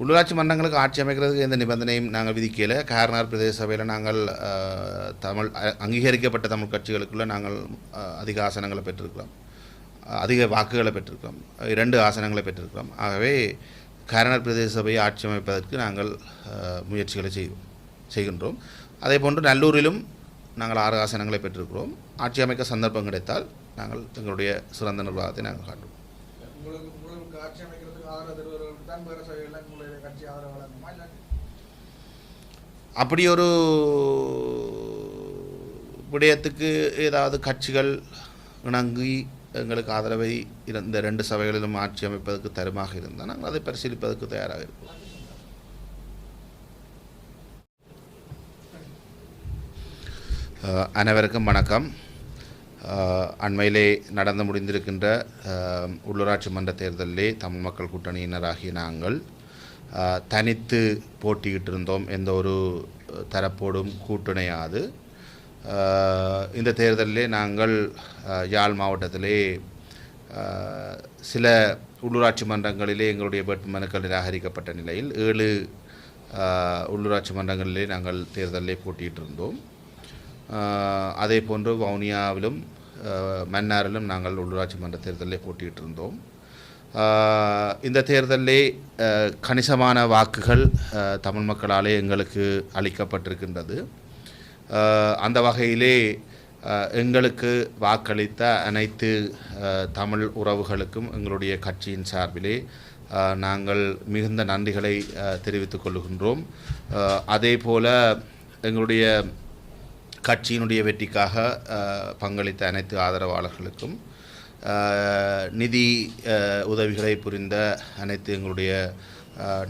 உள்ளூராட்சி மன்றங்களுக்கு ஆட்சி அமைக்கிறதுக்கு எந்த நிபந்தனையும் நாங்கள் விதிக்கல. காரனார் பிரதேச சபையில் நாங்கள் தமிழ் அங்கீகரிக்கப்பட்ட தமிழ் கட்சிகளுக்குள்ள நாங்கள் அதிக ஆசனங்களை பெற்றிருக்கிறோம். அதிக வாக்குகளை பெற்றிருக்கிறோம். இரண்டு ஆசனங்களை பெற்றிருக்கிறோம். ஆகவே காரனார் பிரதேச சபையை ஆட்சி அமைப்பதற்கு நாங்கள் முயற்சிகளை செய்வோம் செய்கின்றோம். அதே போன்று நல்லூரிலும் நாங்கள் ஆறு ஆசனங்களை பெற்றிருக்கிறோம். ஆட்சி அமைக்க சந்தர்ப்பம் கிடைத்தால் நாங்கள் எங்களுடைய சிறந்த நிர்வாகத்தை நாங்கள் காட்டுவோம் ஆதரவு தருவர்களுக்கு தான் உங்களுடைய கட்சி ஆதரவு வழங்குமா இல்லாட்டி அப்படி ஒரு விடயத்துக்கு ஏதாவது கட்சிகள் இணங்கி எங்களுக்கு ஆதரவை இந்த ரெண்டு சபைகளிலும் ஆட்சி அமைப்பதற்கு தருமாக இருந்தால் நாங்கள் அதை பரிசீலிப்பதற்கு தயாராக இருப்போம். அனைவருக்கும் வணக்கம். அண்மையிலே நடந்து முடிந்திருக்கின்ற உள்ளூராட்சி மன்ற தேர்தலிலே தமிழ் மக்கள் கூட்டணியினராகிய நாங்கள் தனித்து போட்டியிட்டு இருந்தோம் எந்த ஒரு தரப்போடும் கூட்டணியாது. இந்த தேர்தலிலே நாங்கள் யாழ் மாவட்டத்திலே சில உள்ளூராட்சி மன்றங்களிலே எங்களுடைய வேட்புமனுக்கள் நிராகரிக்கப்பட்ட நிலையில் ஏழு உள்ளூராட்சி மன்றங்களிலே நாங்கள் தேர்தலிலே போட்டியிட்டு இருந்தோம் அதே போன்று வவுனியாவிலும் மன்னாரிலும் நாங்கள் உள்ளூராட்சி மன்ற தேர்தலில் போட்டியிட்டு இருந்தோம் இந்த தேர்தலிலே கணிசமான வாக்குகள் தமிழ் மக்களாலே எங்களுக்கு அளிக்கப்பட்டிருக்கின்றது. அந்த வகையிலே எங்களுக்கு வாக்களித்த அனைத்து தமிழ் உறவுகளுக்கும் எங்களுடைய கட்சியின் சார்பிலே நாங்கள் மிகுந்த நன்றிகளை தெரிவித்துக் கொள்கின்றோம். அதே போல எங்களுடைய கட்சியினுடைய வெற்றிக்காக பங்களித்த அனைத்து ஆதரவாளர்களுக்கும் நிதி உதவிகளை புரிந்த அனைத்து எங்களுடைய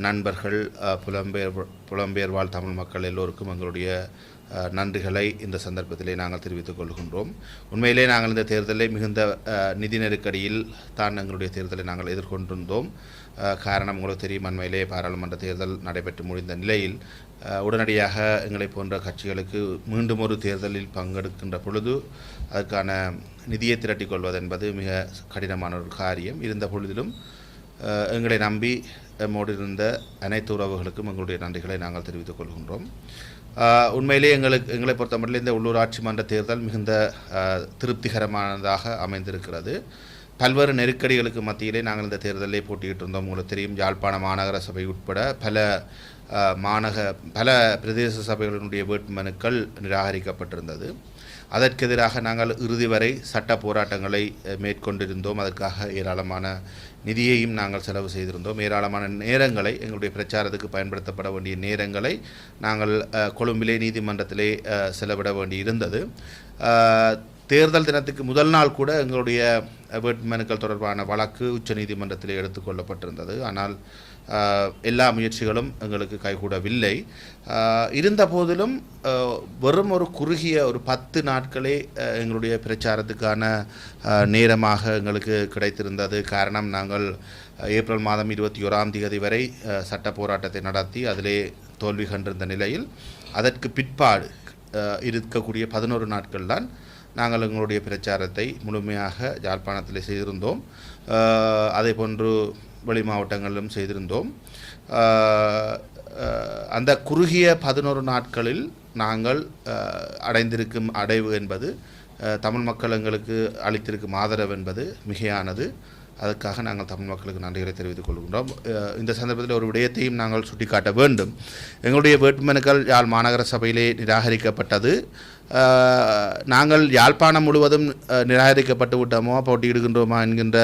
நண்பர்கள் புலம்பெயர் புலம்பெயர் வாழ் தமிழ் மக்கள் எல்லோருக்கும் எங்களுடைய நன்றிகளை இந்த சந்தர்ப்பத்திலே நாங்கள் தெரிவித்துக் கொள்கின்றோம். உண்மையிலே நாங்கள் இந்த தேர்தலை மிகுந்த நிதி நெருக்கடியில் தான் எங்களுடைய தேர்தலை நாங்கள் எதிர்கொண்டிருந்தோம். காரணம் உங்களுக்கு தெரியும். அண்மையிலே பாராளுமன்ற தேர்தல் நடைபெற்று முடிந்த நிலையில் உடனடியாக எங்களை போன்ற கட்சிகளுக்கு மீண்டும் ஒரு தேர்தலில் பங்கெடுக்கின்ற பொழுது அதற்கான நிதியை திரட்டிக் கொள்வது என்பது மிக கடினமான ஒரு காரியம். இருந்த பொழுதிலும் எங்களை நம்பி எம்மோடு இருந்த அனைத்து உறவுகளுக்கும் எங்களுடைய நன்றிகளை நாங்கள் தெரிவித்துக் கொள்கின்றோம். உண்மையிலே எங்களுக்கு எங்களை பொறுத்தமட்டில் இந்த உள்ளூராட்சி மன்ற தேர்தல் மிகுந்த திருப்திகரமானதாக அமைந்திருக்கிறது. பல்வேறு நெருக்கடிகளுக்கு மத்தியிலே நாங்கள் இந்த தேர்தலிலே போட்டியிட்டு இருந்தோம். உங்களுக்கு தெரியும் யாழ்ப்பாண மாநகர சபை உட்பட பல மாநக பல பிரதேச சபைகளினுடைய வேட்புமனுக்கள் நிராகரிக்கப்பட்டிருந்தது. அதற்கு எதிராக நாங்கள் இறுதி வரை சட்ட போராட்டங்களை மேற்கொண்டிருந்தோம். அதற்காக ஏராளமான நிதியையும் நாங்கள் செலவு செய்திருந்தோம். ஏராளமான நேரங்களை எங்களுடைய பிரச்சாரத்துக்கு பயன்படுத்தப்பட வேண்டிய நேரங்களை நாங்கள் கொழும்பிலே நீதிமன்றத்திலே செலவிட வேண்டி இருந்தது தேர்தல் தினத்துக்கு முதல் நாள் கூட எங்களுடைய வேட்புமனுக்கள் தொடர்பான வழக்கு உச்சநீதிமன்றத்தில் எடுத்துக்கொள்ளப்பட்டிருந்தது ஆனால் எல்லா முயற்சிகளும் எங்களுக்கு கைகூடவில்லை. இருந்த போதிலும் வெறும் ஒரு குறுகிய ஒரு பத்து நாட்களே எங்களுடைய பிரச்சாரத்துக்கான நேரமாக எங்களுக்கு கிடைத்திருந்தது. காரணம் நாங்கள் ஏப்ரல் மாதம் இருபத்தி ஓராம் தேதி வரை சட்ட போராட்டத்தை நடத்தி அதிலே தோல்வி கண்டிருந்த நிலையில் அதற்கு பிற்பாடு இருக்கக்கூடிய பதினோரு நாட்கள் தான் நாங்கள் எங்களுடைய பிரச்சாரத்தை முழுமையாக யாழ்ப்பாணத்தில் செய்திருந்தோம். அதே போன்று வெளி மாவட்டங்களிலும் செய்திருந்தோம். அந்த குறுகிய பதினோரு நாட்களில் நாங்கள் அடைந்திருக்கும் அடைவு என்பது தமிழ் மக்கள் எங்களுக்கு அளித்திருக்கும் ஆதரவு என்பது மிகையானது. அதற்காக நாங்கள் தமிழ் மக்களுக்கு நன்றிகளை தெரிவித்துக் கொள்கின்றோம். இந்த சந்தர்ப்பத்தில் ஒரு விடயத்தையும் நாங்கள் சுட்டிக்காட்ட வேண்டும். எங்களுடைய வேட்புமனுக்கள் யாழ் மாநகர சபையிலே நிராகரிக்கப்பட்டது. நாங்கள் யாழ்ப்பாணம் முழுவதும் நிராகரிக்கப்பட்டு விட்டோமோ போட்டியிடுகின்றோமா என்கின்ற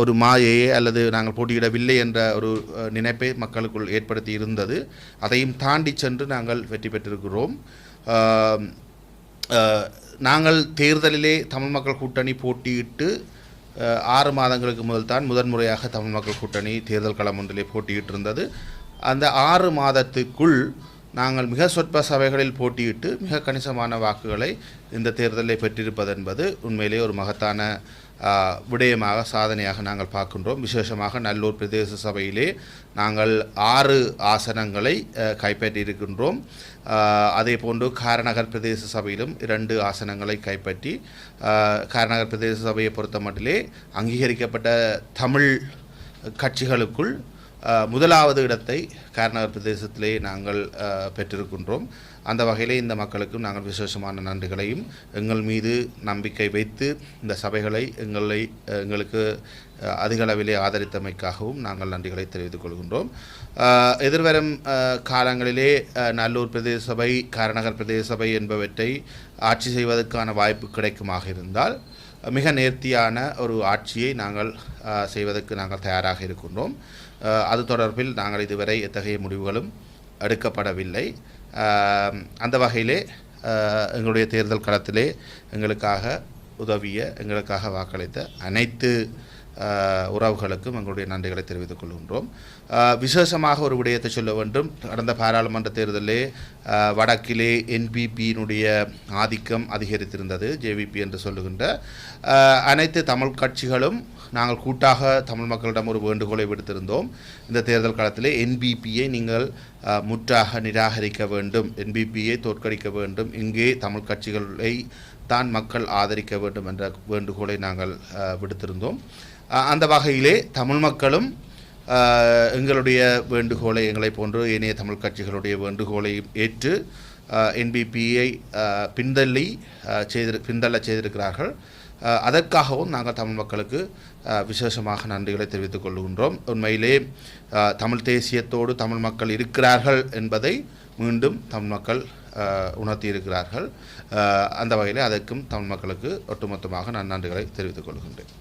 ஒரு மாயையே அல்லது நாங்கள் போட்டியிடவில்லை என்ற ஒரு நினைப்பை மக்களுக்குள் ஏற்படுத்தி இருந்தது. அதையும் தாண்டி சென்று நாங்கள் வெற்றி பெற்றிருக்கிறோம். நாங்கள் தேர்தலிலே தமிழ் மக்கள் கூட்டணி போட்டியிட்டு ஆறு மாதங்களுக்கு முதல் தான் முதன்முறையாக தமிழ் மக்கள் கூட்டணி தேர்தல் களம் ஒன்றிலே போட்டியிட்டு இருந்தது அந்த ஆறு மாதத்துக்குள் நாங்கள் மிக சொற்ப சபைகளில் போட்டியிட்டு மிக கணிசமான வாக்குகளை இந்த தேர்தலில் பெற்றிருப்பது என்பது ஒரு மகத்தான விடயமாக சாதனையாக நாங்கள் பார்க்கின்றோம். விசேஷமாக நல்லூர் பிரதேச சபையிலே நாங்கள் ஆறு ஆசனங்களை கைப்பற்றியிருக்கின்றோம். அதே போன்று காரநகர் பிரதேச சபையிலும் இரண்டு ஆசனங்களை கைப்பற்றி காரநகர் பிரதேச சபையை பொறுத்த மட்டிலே அங்கீகரிக்கப்பட்ட தமிழ் கட்சிகளுக்குள் முதலாவது இடத்தை கார்நகர் பிரதேசத்திலே நாங்கள் பெற்றிருக்கின்றோம். அந்த வகையிலே இந்த மக்களுக்கும் நாங்கள் விசேஷமான நன்றிகளையும் எங்கள் மீது நம்பிக்கை வைத்து இந்த சபைகளை எங்களை எங்களுக்கு அதிகளவிலே அதிக அளவிலே ஆதரித்தமைக்காகவும் நாங்கள் நன்றிகளை தெரிவித்துக் கொள்கின்றோம். எதிர்வரும் காலங்களிலே நல்லூர் பிரதேச சபை காரநகர் பிரதேச சபை என்பவற்றை ஆட்சி செய்வதற்கான வாய்ப்பு கிடைக்குமாக இருந்தால் மிக நேர்த்தியான ஒரு ஆட்சியை நாங்கள் செய்வதற்கு நாங்கள் தயாராக இருக்கின்றோம். அது தொடர்பில் நாங்கள் இதுவரை எத்தகைய முடிவுகளும் எடுக்கப்படவில்லை. அந்த வகையிலே எங்களுடைய தேர்தல் களத்திலே எங்களுக்காக உதவிய எங்களுக்காக வாக்களித்த அனைத்து உறவுகளுக்கும் எங்களுடைய நன்றிகளை தெரிவித்துக் கொள்கின்றோம். விசேஷமாக ஒரு விடயத்தை சொல்ல வேண்டும். கடந்த பாராளுமன்ற தேர்தலே வடக்கிலே என்பிபியினுடைய ஆதிக்கம் அதிகரித்திருந்தது. ஜேவிபி என்று சொல்லுகின்ற அனைத்து தமிழ் கட்சிகளும் நாங்கள் கூட்டாக தமிழ் மக்களிடம் ஒரு வேண்டுகோளை விடுத்திருந்தோம். இந்த தேர்தல் காலத்திலே என்பிபியை நீங்கள் முற்றாக நிராகரிக்க வேண்டும். என்பிபியை தோற்கடிக்க வேண்டும். இங்கே தமிழ் கட்சிகளை தான் மக்கள் ஆதரிக்க வேண்டும் என்ற வேண்டுகோளை நாங்கள் விடுத்திருந்தோம். அந்த வகையிலே தமிழ் மக்களும் எங்களுடைய வேண்டுகோளை எங்களை போன்று ஏனைய தமிழ் கட்சிகளுடைய வேண்டுகோளை ஏற்று என்பிபியை பின்தள்ளி செய்திரு பின்தள்ள செய்திருக்கிறார்கள். அதற்காகவும் நாங்கள் தமிழ் மக்களுக்கு விசேஷமாக நன்றிகளை தெரிவித்துக் கொள்கின்றோம். உண்மையிலே தமிழ் தேசியத்தோடு தமிழ் மக்கள் இருக்கிறார்கள் என்பதை மீண்டும் தமிழ் மக்கள் உணர்த்தியிருக்கிறார்கள். அந்த வகையில் அதற்கும் தமிழ் மக்களுக்கு ஒட்டுமொத்தமாக நான் நன்றிகளை தெரிவித்துக் கொள்கின்றேன்.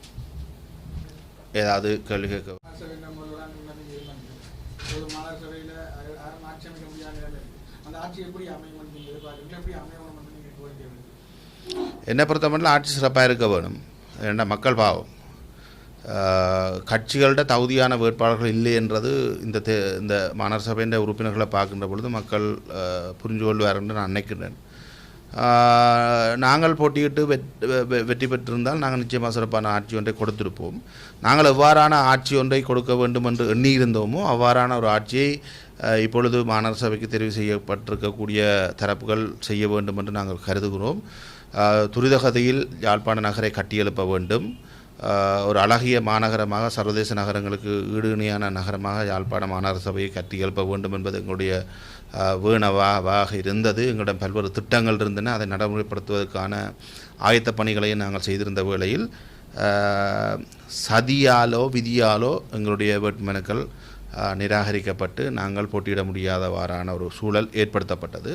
ஏதாவது கேள்வி கேட்க ஆட்சி அந்த ஆட்சி எப்படி அமையும் நீங்க எதிர்பார்க்குறீங்க எப்படி அமையணும் வந்து நீங்க கோரிக்கை என்னை என்னை பொறுத்தமட்டில் ஆட்சி சிறப்பாக இருக்க வேணும். ஏன்னா மக்கள் பாவம். கட்சிகளோட தகுதியான வேட்பாளர்கள் இல்லை என்றது இந்த தே இந்த மாநகர சபையின் உறுப்பினர்களை பார்க்கின்ற பொழுது மக்கள் புரிஞ்சு கொள்வார் என்று நான் நினைக்கிறேன் நாங்கள் போட்டியிட்டு வெட் வெ- வெ- வெற்றி பெற்றிருந்தால் நாங்கள் நிச்சயமாக சிறப்பான ஆட்சி ஒன்றை கொடுத்திருப்போம். நாங்கள் எவ்வாறான ஆட்சி ஒன்றை கொடுக்க வேண்டும் என்று எண்ணியிருந்தோமோ அவ்வாறான ஒரு ஆட்சியை இப்பொழுது மாநகர சபைக்கு தெரிவு செய்யப்பட்டிருக்கக்கூடிய தரப்புகள் செய்ய வேண்டும் என்று நாங்கள் கருதுகிறோம். துரிதகதியில் யாழ்ப்பாண நகரை கட்டியெழுப்ப வேண்டும். ஒரு அழகிய மாநகரமாக சர்வதேச நகரங்களுக்கு ஈடு இணையான நகரமாக யாழ்ப்பாண மாநகர சபையை கட்டி எழுப்ப வேண்டும் என்பது எங்களுடைய வீணவாக இருந்தது. எங்களிடம் பல்வேறு திட்டங்கள் இருந்தன. அதை நடைமுறைப்படுத்துவதற்கான ஆயத்த பணிகளையும் நாங்கள் செய்திருந்த வேளையில் சதியாலோ விதியாலோ எங்களுடைய வேட்புமனுக்கள் நிராகரிக்கப்பட்டு நாங்கள் போட்டியிட முடியாதவாறான ஒரு சூழல் ஏற்படுத்தப்பட்டது.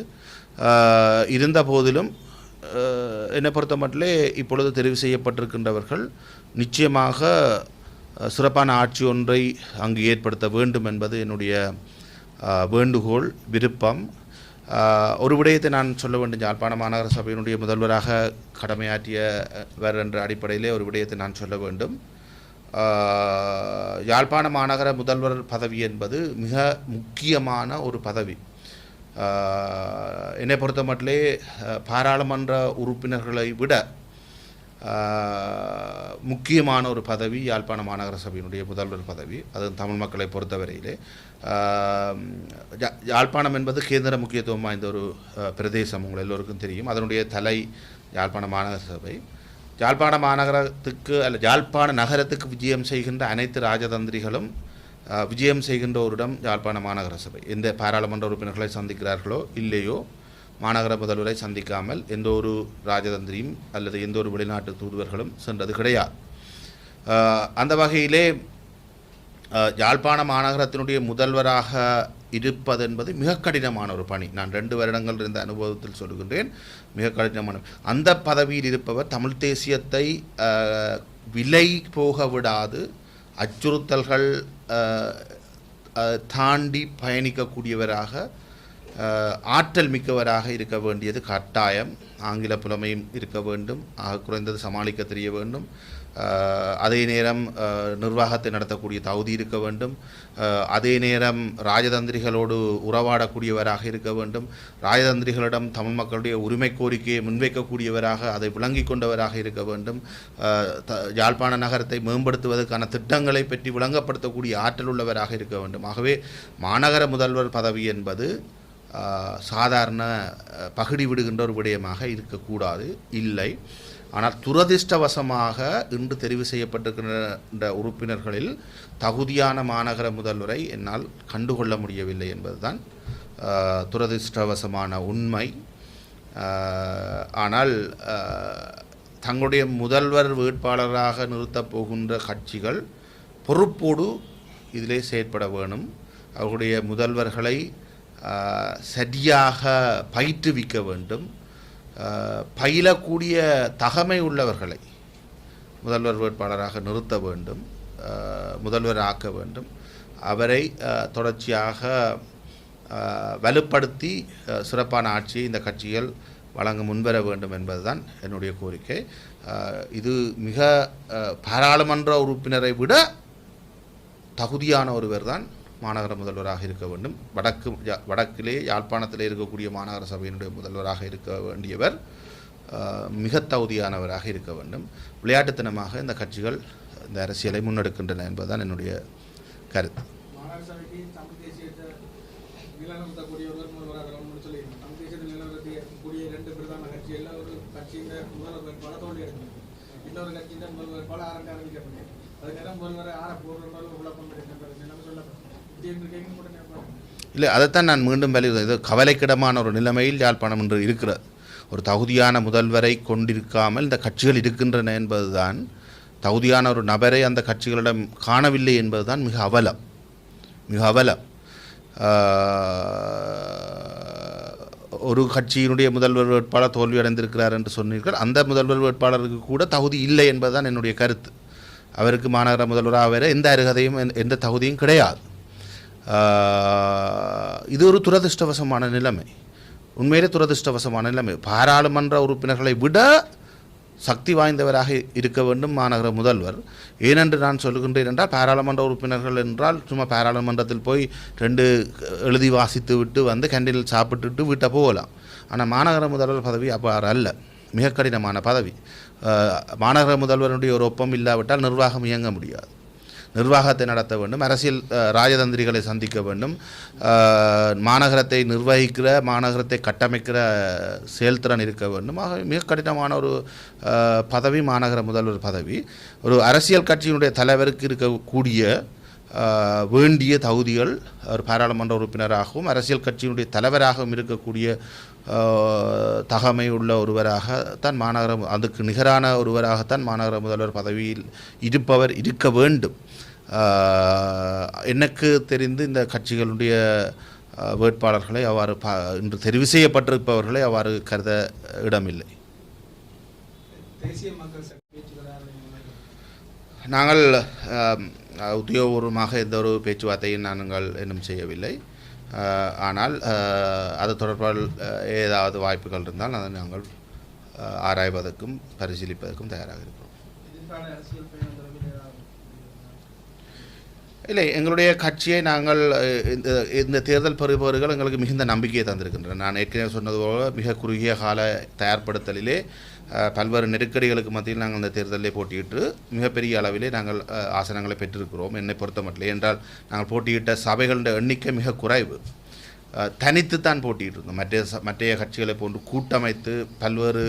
இருந்த போதிலும் என்னை பொறுத்த மட்டிலே இப்பொழுது தெரிவு செய்யப்பட்டிருக்கின்றவர்கள் நிச்சயமாக சிறப்பான ஆட்சி ஒன்றை அங்கு ஏற்படுத்த வேண்டும் என்பது என்னுடைய வேண்டுகோள் விருப்பம். ஒரு விடயத்தை நான் சொல்ல வேண்டும். யாழ்ப்பாண மாநகர சபையினுடைய முதல்வராக கடமையாற்றியவர் என்ற அடிப்படையிலே ஒரு விடயத்தை நான் சொல்ல வேண்டும். யாழ்ப்பாண மாநகர முதல்வர் பதவி என்பது மிக முக்கியமான ஒரு பதவி. என்னை பொறுத்த மட்டிலே பாராளுமன்ற உறுப்பினர்களை விட முக்கியமான ஒரு பதவி யாழ்ப்பாண மாநகர சபையினுடைய முதல்வர் பதவி அது தமிழ் மக்களை பொறுத்தவரையிலே. யாழ்ப்பாணம் என்பது கேந்திர முக்கியத்துவம் வாய்ந்த ஒரு பிரதேசம் உங்கள் எல்லோருக்கும் தெரியும். அதனுடைய தலை யாழ்ப்பாண மாநகர சபை. யாழ்ப்பாண மாநகரத்துக்கு அல்ல யாழ்ப்பாண நகரத்துக்கு விஜயம் செய்கின்ற அனைத்து ராஜதந்திரிகளும் அஹ், விஜயம் செய்கின்றோரிடம் யாழ்ப்பாண மாநகர சபை. எந்த பாராளுமன்ற உறுப்பினர்களை சந்திக்கிறார்களோ இல்லையோ மாநகர முதல்வரை சந்திக்காமல் எந்த ஒரு ராஜதந்திரியும் அல்லது எந்த ஒரு வெளிநாட்டு தூதுவர்களும் சென்றது கிடையாது. அந்த வகையிலே யாழ்ப்பாண மாநகரத்தினுடைய முதல்வராக இருப்பது என்பது மிக கடினமான ஒரு பணி. நான் ரெண்டு வருடங்கள் இருந்த அனுபவத்தில் சொல்கின்றேன் மிக கடினமான. அந்த பதவியில் இருப்பவர் தமிழ் தேசியத்தை விலை போக விடாது அச்சுறுத்தல்கள் தாண்டி பயணிக்கக்கூடியவராக ஆற்றல் மிக்கவராக இருக்க வேண்டியது கட்டாயம். ஆங்கில புலமையும் இருக்க வேண்டும். ஆக குறைந்தது சமாளிக்க தெரிய வேண்டும். அதே நேரம் நிர்வாகத்தை நடத்தக்கூடிய தகுதி இருக்க வேண்டும். அதே நேரம் ராஜதந்திரிகளோடு உறவாடக்கூடியவராக இருக்க வேண்டும். ராஜதந்திரிகளிடம் தமிழ் மக்களுடைய உரிமை கோரிக்கையை முன்வைக்கக்கூடியவராக அதை விளங்கிக் கொண்டவராக இருக்க வேண்டும். த- யாழ்ப்பாண நகரத்தை மேம்படுத்துவதற்கான திட்டங்களை பற்றி விளங்கப்படுத்தக்கூடிய ஆற்றல் உள்ளவராக இருக்க வேண்டும். ஆகவே மாநகர முதல்வர் பதவி என்பது சாதாரண பகுடி விடுகின்ற ஒரு விடயமாக இருக்கக்கூடாது. இல்லை. ஆனால் துரதிர்ஷ்டவசமாக இன்று தெரிவு செய்யப்பட்டிருக்கின்ற உறுப்பினர்களில் தகுதியான மாநகர முதல்வரை என்னால் கண்டுகொள்ள முடியவில்லை என்பதுதான் துரதிர்ஷ்டவசமான உண்மை. ஆனால் தங்களுடைய முதல்வர் வேட்பாளராக நிறுத்தப் போகின்ற கட்சிகள் பொறுப்போடு இதிலே செயற்பட வேணும். அவர்களுடைய முதல்வர்களை சரியாக பயிற்றுவிக்க வேண்டும். பயிலக்கூடிய தகமை உள்ளவர்களை முதல்வர் வேட்பாளராக நிறுத்த வேண்டும் முதல்வர் ஆக்க வேண்டும். அவரை தொடர்ச்சியாக வலுப்படுத்தி சிறப்பான ஆட்சியை இந்த கட்சிகள் வழங்க முன்வர வேண்டும் என்பதுதான் என்னுடைய கோரிக்கை. இது மிக பாராளுமன்ற உறுப்பினரை விட தகுதியான ஒருவர் தான் மாநகர முதல்வராக இருக்க வேண்டும். வடக்கு வடக்கிலே யாழ்ப்பாணத்தில் இருக்கக்கூடிய மாநகர சபையினுடைய முதல்வராக இருக்க வேண்டியவர் மிக தகுதியானவராக இருக்க வேண்டும். விளையாட்டுத்தனமாக இந்த கட்சிகள் இந்த அரசியலை முன்னெடுக்கின்றன என்பதுதான் என்னுடைய கருத்து. இன்னொரு சபைக்கு கட்சியின் முதல்வர் பல தோல்வி அடைந்தது இன்னொரு முதல்வர் வேட்பாளர் ஆரண்ட அறிவிக்கப்பட்டது அது நேரம் முதல்வரை ஆற போடுற குழப்பம் இருக்கின்றது இல்லை அதைத்தான் நான் மீண்டும் வலியுறுத்தேன் இது கவலைக்கிடமான ஒரு நிலைமையில் யாழ்ப்பாணம் என்று இருக்கிறது. ஒரு தகுதியான முதல்வரை கொண்டிருக்காமல் இந்த கட்சிகள் இருக்கின்றன என்பதுதான் தகுதியான ஒரு நபரை அந்த கட்சிகளிடம் காணவில்லை என்பதுதான் மிக அவலம். மிக அவலம். ஒரு கட்சியினுடைய முதல்வர் வேட்பாளர் தோல்வி அடைந்திருக்கிறார் என்று சொன்னீர்கள். அந்த முதல்வர் வேட்பாளருக்கு கூட தகுதி இல்லை என்பதுதான் என்னுடைய கருத்து. அவருக்கு மாநகர முதல்வராக வேற எந்த அருகதையும் எந்த- எந்த தகுதியும் கிடையாது. இது ஒரு துரதிர்ஷ்டவசமான நிலைமை. உண்மையிலே துரதிருஷ்டவசமான நிலைமை. பாராளுமன்ற உறுப்பினர்களை விட சக்தி வாய்ந்தவராக இருக்க வேண்டும் மாநகர முதல்வர். ஏனென்று நான் சொல்லுகின்றேன் என்றால் பாராளுமன்ற உறுப்பினர்கள் என்றால் சும்மா பாராளுமன்றத்தில் போய் ரெண்டு எழுதி வாசித்து விட்டு வந்து கேண்டீனில் சாப்பிட்டுட்டு வீட்டை போகலாம். ஆனால் மாநகர முதல்வர் பதவி அவ்வாறு அல்ல. மிக கடினமான பதவி. மாநகர முதல்வருடைய ஒரு ஒப்பம் இல்லாவிட்டால் நிர்வாகம் இயங்க முடியாது. நிர்வாகத்தை நடத்த வேண்டும் அரசியல் ராஜதந்திரிகளை சந்திக்க வேண்டும். மாநகரத்தை நிர்வகிக்கிற மாநகரத்தை கட்டமைக்கிற செயல்திறன் இருக்க வேண்டும். ஆக மிக கடினமான ஒரு பதவி மாநகர முதல்வர் பதவி. ஒரு அரசியல் கட்சியினுடைய தலைவருக்கு இருக்கக்கூடிய வேண்டிய தகுதிகள் ஒரு பாராளுமன்ற உறுப்பினராகவும் அரசியல் கட்சியினுடைய தலைவராகவும் இருக்கக்கூடிய தகமை உள்ள ஒருவராகத்தான் மாநகர அதுக்கு நிகரான ஒருவராகத்தான் மாநகர முதல்வர் பதவியில் இருப்பவர் இருக்க வேண்டும். எனக்கு தெரிந்து இந்த கட்சிகளுடைய வேட்பாளர்களை அவ்வாறு பா இன்று தெரிவு செய்யப்பட்டிருப்பவர்களை அவ்வாறு கருத இடமில்லை. நாங்கள் உத்தியோகபூர்வமாக எந்த ஒரு பேச்சுவார்த்தையும் நாங்கள் இன்னும் செய்யவில்லை. ஆனால் அது தொடர்பால் ஏதாவது வாய்ப்புகள் இருந்தால் அதை நாங்கள் ஆராய்வதற்கும் பரிசீலிப்பதற்கும் தயாராக இருக்கிறோம். இல்லை எங்களுடைய கட்சியை நாங்கள் இந்த இந்த தேர்தல் பெறுபவர்கள் எங்களுக்கு மிகுந்த நம்பிக்கையை தந்திருக்கின்றன நான் ஏற்கனவே சொன்னது போல மிக குறுகிய கால தயார்படுத்தலிலே பல்வேறு நெருக்கடிகளுக்கு மத்தியில் நாங்கள் இந்த தேர்தலில் போட்டியிட்டு மிகப்பெரிய அளவிலே நாங்கள் ஆசனங்களை பெற்றிருக்கிறோம். என்னை பொறுத்த மட்டும் என்றால் நாங்கள் போட்டியிட்ட சபைகளின் எண்ணிக்கை மிக குறைவு. தனித்து தான் போட்டியிட்டு இருந்தோம் மற்ற மற்றைய கட்சிகளை போன்று கூட்டமைத்து பல்வேறு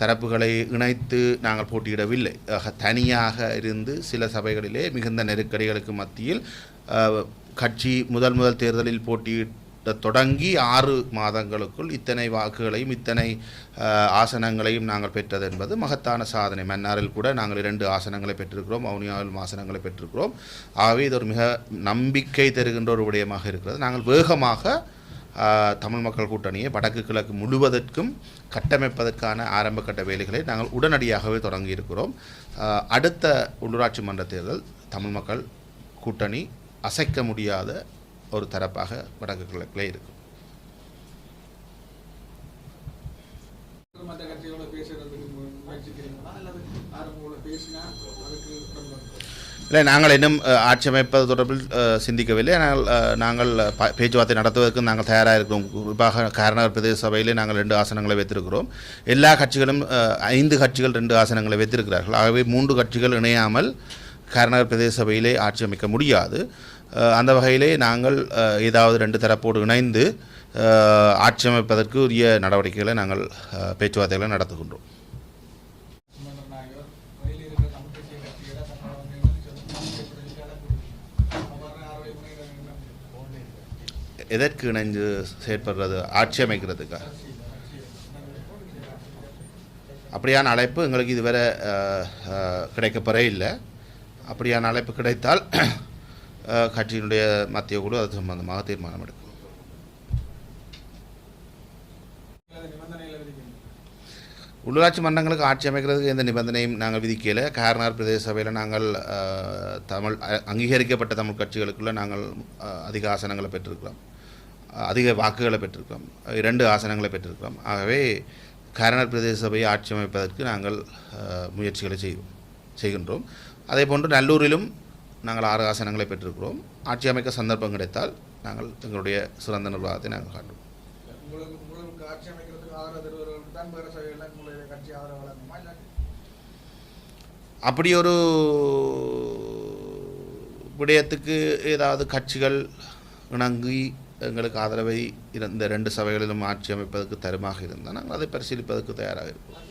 தரப்புகளை இணைத்து நாங்கள் போட்டியிடவில்லை. தனியாக இருந்து சில சபைகளிலே மிகுந்த நெருக்கடிகளுக்கு மத்தியில் கட்சி முதல் முதல் தேர்தலில் போட்டியிட்டு தொடங்கி ஆறு மாதங்களுக்குள் இத்தனை வாக்குகளையும் இத்தனை ஆசனங்களையும் நாங்கள் பெற்றது என்பது மகத்தான சாதனை. மன்னாரில் கூட நாங்கள் இரண்டு ஆசனங்களை பெற்றிருக்கிறோம் மவுனியாவில் ஆசனங்களை பெற்றிருக்கிறோம். ஆகவே இது ஒரு மிக நம்பிக்கை தருகின்ற ஒரு விடயமாக இருக்கிறது. நாங்கள் வேகமாக தமிழ் மக்கள் கூட்டணியை வடக்கு கிழக்கு முழுவதற்கும் கட்டமைப்பதற்கான ஆரம்ப கட்ட வேலைகளை நாங்கள் உடனடியாகவே தொடங்கி இருக்கிறோம். அடுத்த உள்ளூராட்சி மன்ற தேர்தல் தமிழ் மக்கள் கூட்டணி அசைக்க முடியாத ஒரு தரப்பாக வடக்கு கிழக்கிலே இருக்கும்? இல்லை நாங்கள் இன்னும் அஹ், ஆட்சி அமைப்பது தொடர்பில் சிந்திக்கவில்லை. ஆனால் நாங்கள் பேச்சுவார்த்தை நடத்துவதற்கு நாங்கள் தயாராக இருக்கிறோம். குறிப்பாக காரநகர் பிரதேச சபையிலே நாங்கள் ரெண்டு ஆசனங்களை வைத்திருக்கிறோம். எல்லா கட்சிகளும் ஐந்து கட்சிகள் ரெண்டு ஆசனங்களை வைத்திருக்கிறார்கள். ஆகவே மூன்று கட்சிகள் இணையாமல் காரநகர் பிரதேச சபையிலே ஆட்சி அமைக்க முடியாது. அந்த வகையிலே நாங்கள் ஏதாவது ரெண்டு தரப்போடு இணைந்து ஆட்சி அமைப்பதற்கு உரிய நடவடிக்கைகளை நாங்கள் பேச்சுவார்த்தைகளை நடத்துகின்றோம். எதற்கு இணைந்து செயற்படுறது? ஆட்சி அமைக்கிறதுக்கா? அப்படியான அழைப்பு எங்களுக்கு இதுவரை கிடைக்கப்பெறே இல்லை. அப்படியான அழைப்பு கிடைத்தால் கட்சியினுடைய மத்திய குழு அது சம்பந்தமாக தீர்மானம் எடுக்கும் உள்ளூராட்சி மன்றங்களுக்கு ஆட்சி அமைக்கிறதுக்கு எந்த நிபந்தனையும் நாங்கள் விதிக்கல காரனார் பிரதேச சபையில் நாங்கள் தமிழ் அங்கீகரிக்கப்பட்ட தமிழ் கட்சிகளுக்குள்ளே நாங்கள் அதிக ஆசனங்களை பெற்றிருக்கிறோம் அதிக வாக்குகளை பெற்றிருக்கிறோம் இரண்டு ஆசனங்களை பெற்றிருக்கிறோம் ஆகவே காரனார் பிரதேச சபையை ஆட்சி அமைப்பதற்கு நாங்கள் முயற்சிகளை செய்வோம் செய்கின்றோம் அதே போன்று நல்லூரிலும் நாங்கள் ஆறு ஆசனங்களை பெற்றிருக்கிறோம். ஆட்சி அமைக்க சந்தர்ப்பம் கிடைத்தால் நாங்கள் எங்களுடைய சிறந்த நிர்வாகத்தை நாங்கள் காட்டுவோம் அப்படி ஒரு விடயத்துக்கு ஏதாவது கட்சிகள் இணங்கி எங்களுக்கு ஆதரவை இந்த ரெண்டு சபைகளிலும் ஆட்சி அமைப்பதற்கு தருமாக இருந்தால் நாங்கள் அதை பரிசீலிப்பதற்கு தயாராக இருப்போம்.